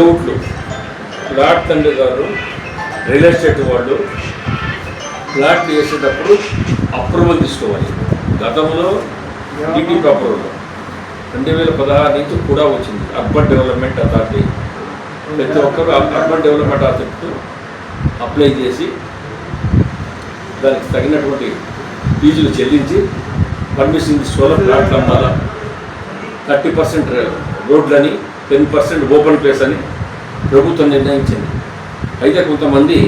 లేఅవుట్లు. ప్లాట్ తండ్రి గారు రియల్ ఎస్టేట్ వాళ్ళు ప్లాట్లు వేసేటప్పుడు అప్రూవల్ తీసుకోవాలి. గతంలో టీడీపీ అప్రూవల్ రెండు వేల పదహారు నుంచి కూడా వచ్చింది. అర్బన్ డెవలప్మెంట్ అథారిటీ ప్రతి ఒక్కరు అర్బన్ డెవలప్మెంట్ అథారిటీ అప్లై చేసి దానికి తగినటువంటి ఫీజులు చెల్లించి పర్మిషన్ సోలార్ ప్లాట్లు అమ్మాలా థర్టీ పర్సెంట్ రోడ్లని టెన్ పర్సెంట్ ఓపెన్ ప్లేస్ అని ప్రభుత్వం నిర్ణయించింది. అయితే కొంతమంది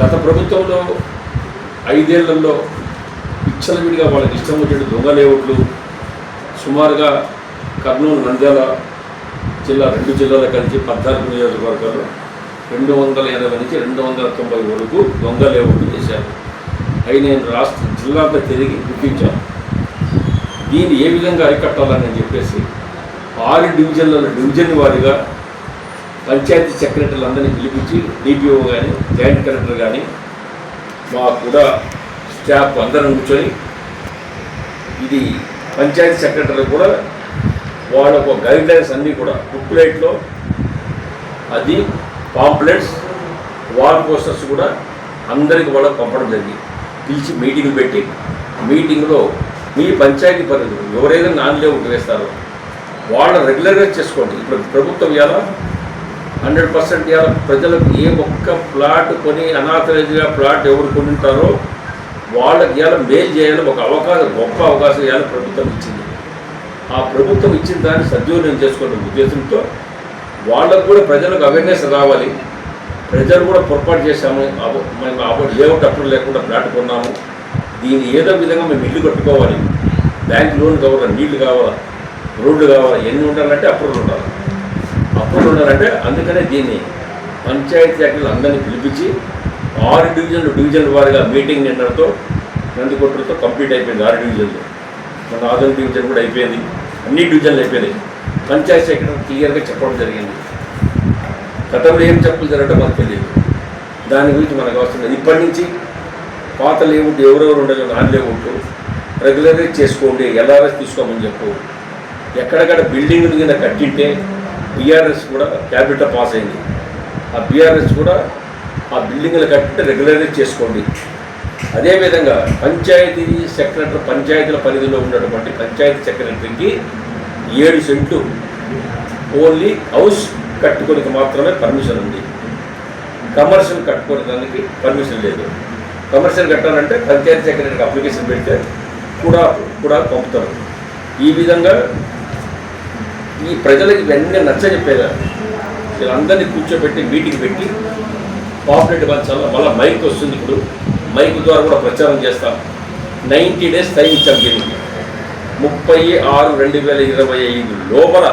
గత ప్రభుత్వంలో ఐదేళ్ళలో విచ్చలవిడిగా వాళ్ళకి ఇష్టం వచ్చినట్టు దొంగ లేఅవుట్లు సుమారుగా కర్నూలు నంద్యాల జిల్లా రెండు జిల్లాలు కలిసి పద్నాలుగు నియోజకవర్గాలు రెండు వందల ఎనభై నుంచి రెండు వందల తొంభై వరకు దొంగ లేఅవుట్లు చేశారు. అవి నేను రాష్ట్ర జిల్లాపై తిరిగి గుర్తించాను దీన్ని ఏ విధంగా అరికట్టాలని చెప్పేసి ఆరు డివిజన్లలో డివిజన్ వారిగా పంచాయతీ సెక్రటరీలు అందరినీ పిలిపించి డిపిఓ కానీ జాయింట్ కలెక్టర్ కానీ మా కూడా స్టాఫ్ అందరం కూర్చొని ఇది పంచాయతీ సెక్రటరీ కూడా వాళ్ళ ఒక గైడ్ లైన్స్ అన్నీ కూడా బుక్లెట్లో అది పాంప్లెట్స్ వాల్ పోస్టర్స్ కూడా అందరికి వాళ్ళకి పంపడం జరిగింది. పిలిచి మీటింగ్ పెట్టి మీటింగ్లో మీ పంచాయతీ పరిధిలో ఎవరైతే నాన్ లేఅవుట్ వేస్తారో వాళ్ళ రెగ్యులర్గా చేసుకోండి. ఇప్పుడు ప్రభుత్వం ఇవాళ హండ్రెడ్ పర్సెంట్ ఇవాళ ప్రజలకు ఏ ఒక్క ప్లాట్ కొని అనాథరైజ్గా ప్లాట్ ఎవరు కొనింటారో వాళ్ళకి ఇవాళ మేలు చేయాలి ఒక అవకాశం గొప్ప అవకాశం ఇవాళ ప్రభుత్వం ఇచ్చింది. ఆ ప్రభుత్వం ఇచ్చిన దాన్ని సద్వినియోగం చేసుకునే ఉద్దేశంతో వాళ్ళకు కూడా ప్రజలకు అవేర్నెస్ రావాలి. ప్రజలు కూడా పొరపాటు చేశాము. మేము అబో లేఅవుట్ అప్పుడు లేకుండా ప్లాట్ కొన్నాము. దీన్ని ఏదో విధంగా మేము ఇల్లు కట్టుకోవాలి. బ్యాంక్ లోన్ కావాలా? నీళ్ళు కావాలా? రోడ్లు కావాలి ఎన్ని ఉండాలంటే అప్రూవల్ ఉండాలి. అప్రూవల్ ఉండాలంటే అందుకనే దీన్ని పంచాయతీ యాక్టులు అందరినీ పిలిపించి ఆరు డివిజన్లు డివిజన్ వారిగా మీటింగ్ నిన్నతో నందికొట్టులతో కంప్లీట్ అయిపోయింది ఆరు డివిజన్లు. మన ఆధునిక డివిజన్ కూడా అయిపోయింది. అన్ని డివిజన్లు అయిపోయినాయి. పంచాయతీ సెక్రటరీ క్లియర్గా చెప్పడం జరిగింది. గతంలో ఏం చెప్పులు జరగడం మనకు తెలియదు. దాని గురించి మనకు అవసరం లేదు. ఇప్పటి నుంచి పాత లేవుట్ ఎవరెవరు ఉండదు నాన్ ఉంటూ రెగ్యులర్గా చేసుకోండి ఎల్ఆర్ఎస్ తీసుకోమని చెప్పు. ఎక్కడెక్కడ బిల్డింగ్ కింద కట్టింటే బీఆర్ఎస్ కూడా క్యాబినెట్లో పాస్ అయింది. ఆ బీఆర్ఎస్ కూడా ఆ బిల్డింగ్లు కట్టింటే రెగ్యులరైజ్ చేసుకోండి. అదేవిధంగా పంచాయతీ సెక్రటరీ పంచాయతీల పరిధిలో ఉన్నటువంటి పంచాయతీ సెక్రటరీకి ఏడు సెంట్లు ఓన్లీ హౌస్ కట్టుకోనికి మాత్రమే పర్మిషన్ ఉంది. కమర్షియల్ కట్టుకోవడానికి పర్మిషన్ లేదు. కమర్షియల్ కట్టాలంటే పంచాయతీ సెక్రటరీకి అప్లికేషన్ పెడితే కూడా కూడా పంపుతారు. ఈ విధంగా ఈ ప్రజలకు ఇవన్నీ నచ్చ చెప్పేదా? వీళ్ళందరినీ కూర్చోబెట్టి మీటింగ్ పెట్టి పాపులేట్ పంచాల మళ్ళీ మైక్ వస్తుంది ఇప్పుడు. మైక్ ద్వారా కూడా ప్రచారం చేస్తాం. నైంటీ డేస్ టైం ఇచ్చాం దీనికి. ముప్పై ఆరు రెండు వేల ఇరవై ఐదు లోపల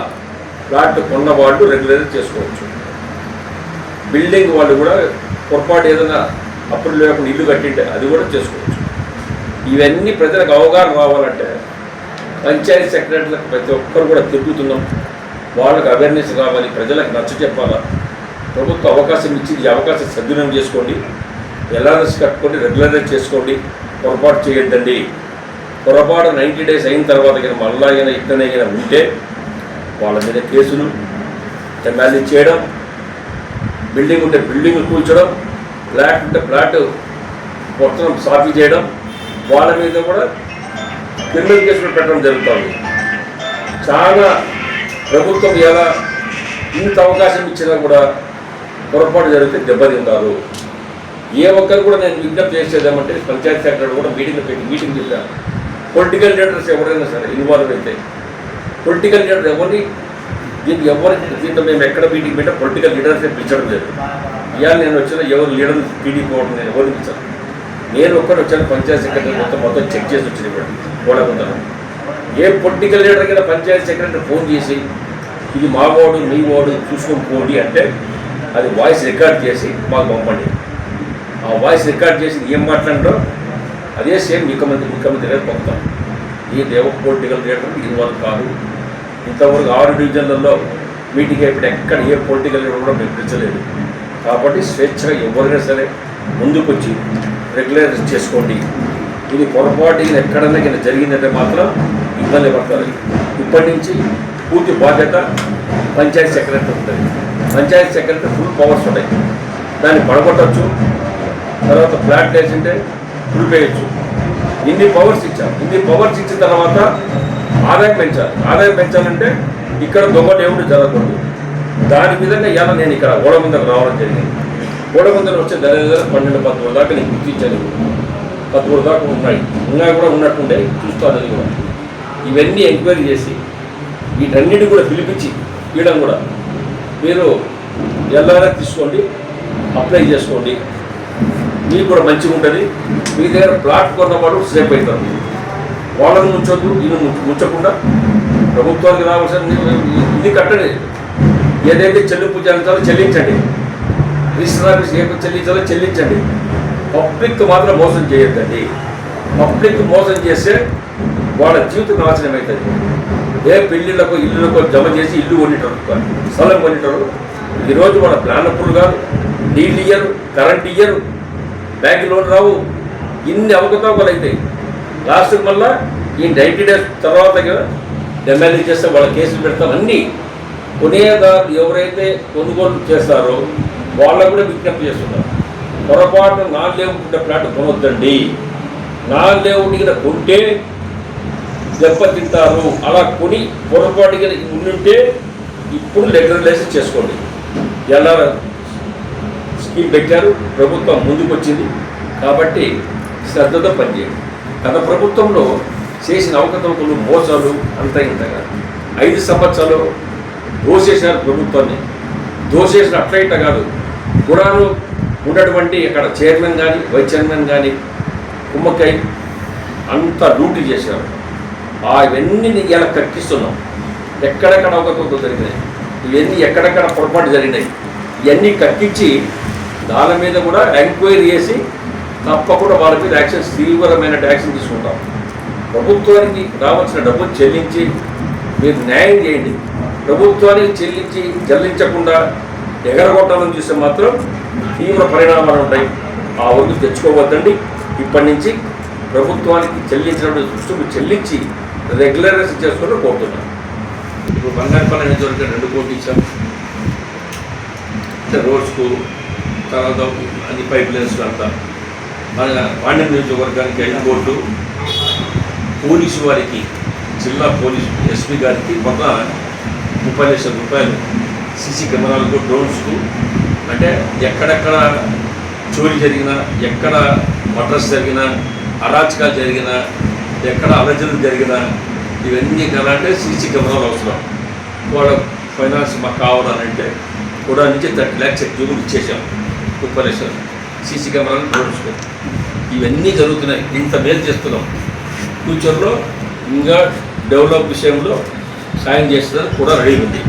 ప్లాట్ కొన్న వాళ్ళు రెగ్యులర్ చేసుకోవచ్చు. బిల్డింగ్ వాళ్ళు కూడా పొరపాటు ఏదైనా అప్పుడు లేకుండా ఇల్లు కట్టింటే అది కూడా చేసుకోవచ్చు. ఇవన్నీ ప్రజలకు అవగాహన రావాలంటే పంచాయతీ సెక్రటరీలకు ప్రతి ఒక్కరు కూడా తిరుగుతున్నాం. వాళ్ళకు అవేర్నెస్ కావాలి ప్రజలకు నచ్చ చెప్పాలా? ప్రభుత్వ అవకాశం ఇచ్చి ఈ అవకాశం సద్వినియోగం చేసుకోండి. ఎల్ఆర్ఎస్ కట్టుకోండి రెగ్యులరైజ్ చేసుకోండి. పొరపాటు చేయొద్దండి. పొరపాటు నైంటీ డేస్ అయిన తర్వాత కానీ మళ్ళా అయినా ఇట్లనే అయినా ఉంటే వాళ్ళ మీద కేసులు ఎమ్మెల్యే చేయడం బిల్డింగ్ ఉంటే బిల్డింగ్ కూల్చడం ఫ్లాట్ ఉంటే ఫ్లాట్ మొత్తం సాఫీ చేయడం వాళ్ళ మీద కూడా క్రిమినల్ కేసులు పెట్టడం జరుగుతుంది. చాలా ప్రభుత్వం ఎలా ఇంత అవకాశం ఇచ్చినా కూడా పొరపాటు జరిగితే దెబ్బతింటారు. ఏ ఒక్కరు కూడా నేను విజ్ఞప్తి చేసేదేమంటే పంచాయతీ సెక్రటరీ కూడా మీటింగ్ పెట్టి మీటింగ్ పెట్టాను పొలిటికల్ లీడర్స్ ఎవరైనా సరే ఇన్వాల్వ్ అయితే పొలిటికల్ లీడర్ ఎవరిని దీనికి ఎవరికి దీంట్లో మేము ఎక్కడ మీటింగ్ పెట్టా పొలిటికల్ లీడర్సే పిలిచడం లేదు. ఇవాళ నేను వచ్చిన ఎవరు లీడర్ పీడిపోవడం నేను ఎవరిని పిలిచాను నేను ఒక్కరు వచ్చాను పంచాయతీ సెక్రటరీ మొత్తం మొత్తం చెక్ చేసి వచ్చింది ఇప్పుడు పోలకుంటాను ఏ పొలిటికల్ లీడర్ కింద పంచాయతీ సెక్రటరీ ఫోన్ చేసి ఇది మా వాడు మీ వాడు చూసుకొని పోండి అంటే అది వాయిస్ రికార్డ్ చేసి మాకు పంపండి. ఆ వాయిస్ రికార్డ్ చేసి ఏం మాట్లాడారో అదే సేమ్ ముఖ్యమంత్రి ముఖ్యమంత్రి గారు పంపుతాం ఈ దేవ పొలిటికల్ లీడర్ ఇన్వాల్వ్ కాదు. ఇంతవరకు ఆరు డివిజన్లలో మీటింగ్ అయిపోయి ఎక్కడ ఏ పొలిటికల్ లీడర్ కూడా మెప్పించలేదు కాబట్టి స్వేచ్ఛగా ఎవరైనా సరే ముందుకొచ్చి రెగ్యులర్ చేసుకోండి. ఇది పొరపాటు ఇది ఎక్కడన్నా కింద జరిగిందంటే మాత్రం ఇబ్బంది పడతారు. ఇప్పటి నుంచి పూర్తి బాధ్యత పంచాయతీ సెక్రటరీ ఉంటుంది. పంచాయతీ సెక్రటరీ ఫుల్ పవర్స్ ఉంటాయి. దాన్ని పడగొట్టచ్చు తర్వాత ఫ్లాట్ వేసింటే దులిపేయచ్చు ఇన్ని పవర్స్ ఇచ్చాం. ఇన్ని పవర్స్ ఇచ్చిన తర్వాత ఆదాయం పెంచాలి. ఆదాయం పెంచాలంటే ఇక్కడ దొంగ దేవుడు జరగకూడదు. దాని మీదనే ఇలా నేను ఇక్కడ గోడ మీద రావడం జరిగింది. గోడ ముందర వచ్చే దగ్గర పన్నెండు పద్మూడు దాకా నేను గుర్తించాను. పదమూడు దాకా ఉన్నాయి. ఇంకా కూడా ఉన్నట్టుండే చూస్తాను అది కూడా ఇవన్నీ ఎంక్వైరీ చేసి వీటన్నిటి కూడా పిలిపించి ఇవ్వడం కూడా. మీరు ఎల్లారా తీసుకోండి అప్లై చేసుకోండి. మీకు కూడా మంచిగా ఉంటుంది. మీ దగ్గర ప్లాట్ కొన్నవాడు సేఫ్ అవుతారు. వాళ్ళని ముంచొద్దు ఇది ముంచకుండా ప్రభుత్వానికి రావాల్సిన ఇది కట్టండి ఏదైతే చెల్లింపు చెల్లించాలో చెల్లించండి. రిజిస్టర్ ఆఫీస్ ఏమి చెల్లించాలో చెల్లించండి. పబ్లిక్ మాత్రం మోసం చేయొద్దండి. పబ్లిక్ మోసం చేస్తే వాళ్ళ జీవితం నాశనం అవుతుంది ఏ పెళ్ళిళ్ళకో ఇల్లులకో జమ చేసి ఇల్లు కొనిటారు స్థలం కొనిటారు ఈరోజు వాళ్ళ ప్లాన్ అప్పులు కాదు నీళ్ళు ఇయ్యరు కరెంట్ ఇయ్యరు బ్యాంక్ లోన్ రావు ఇన్ని అవకతవకలు అవుతాయి లాస్ట్ మళ్ళా ఈ నైంటీ డేస్ తర్వాత ఎమ్మెల్యే చేస్తే వాళ్ళ కేసులు పెడతాం అన్నీ కొనేదారు ఎవరైతే కొనుగోలు చేస్తారో వాళ్ళకు కూడా విజ్ఞప్తి చేస్తున్నారు. పొరపాటు నాన్ లేవుకుంటే ప్లాట్ కొనొద్దండి. నాన్ లేవుడి కింద కొంటే దెబ్బతింటారు. అలా కొని పొరపాటుగా ఉండుంటే ఇప్పుడు రెగ్యులరైజేషన్ చేసుకోండి. ఎలా స్కీమ్ పెట్టారు. ప్రభుత్వం ముందుకు వచ్చింది కాబట్టి శ్రద్ధతో పనిచేయండి. గత ప్రభుత్వంలో చేసిన అవకతవకలు మోసాలు అంత ఇంతగా. ఐదు సంవత్సరాలు దోషేశారు ప్రభుత్వాన్ని. దోషేసిన అట్లయిట కాదు. గుణాలు ఉన్నటువంటి అక్కడ చైర్మన్ కానీ వైస్ చైర్మన్ కానీ కుమ్మక్కై అంత డ్యూటీ చేశారు. అవన్నీ ఇలా కట్టిస్తున్నాం. ఎక్కడెక్కడ అవకతవకలు జరిగినాయి. ఇవన్నీ ఎక్కడెక్కడ పొరపాటు జరిగినాయి. ఇవన్నీ కట్టించి దాని మీద కూడా ఎంక్వైరీ చేసి తప్పకుండా వాళ్ళ మీద యాక్షన్ తీవ్రమైన యాక్షన్ తీసుకుంటాం. ప్రభుత్వానికి రావాల్సిన డబ్బు చెల్లించి మీరు న్యాయం చేయండి. ప్రభుత్వానికి చెల్లించి చెల్లించకుండా ఎగరగొట్టాలని చూస్తే మాత్రం తీవ్ర పరిణామాలు ఉంటాయి. ఆ ఒడ్డు తెచ్చుకోవద్దండి. ఇప్పటి నుంచి ప్రభుత్వానికి చెల్లించినటువంటి దృష్టికి చెల్లించి రెగ్యులరైజ్ చేసుకుంటూ కోరుతున్నాను ఇప్పుడు బంగారుపల్లి నియోజకవర్గం రెండు కోట్లు ఇచ్చాం. అంటే రోడ్స్కు తర్వాత అన్ని పైప్ లైన్స్ అంతా. మన పాండ్యం నియోజకవర్గానికి ఐదు కోట్లు. పోలీసు వారికి జిల్లా పోలీసు ఎస్పీ గారికి మొన్న ముప్పై లక్షల రూపాయలు. సీసీ కెమెరాలకు డ్రోన్స్కు అంటే ఎక్కడెక్కడ చోరీ జరిగినా ఎక్కడ మటర్స్ జరిగినా అరాచకాలు జరిగినా ఎక్కడ అలజడులు జరిగినా ఇవన్నీ కలాంటే సీసీ కెమెరాలు అవసరం. వాళ్ళ ఫైనాన్స్ మాకు కావాలనంటే కూడా నుంచి థర్టీ ల్యాక్స్ ఎక్కువ ఇచ్చేసాం ముప్పై లక్షలు సీసీ కెమెరాలు డ్రోన్స్కు ఇవన్నీ జరుగుతున్నాయి. ఇంత మేలు చేస్తున్నాం. ఫ్యూచర్లో ఇంకా డెవలప్ విషయంలో సాయం చేస్తుందని కూడా రెడీ ఉంది.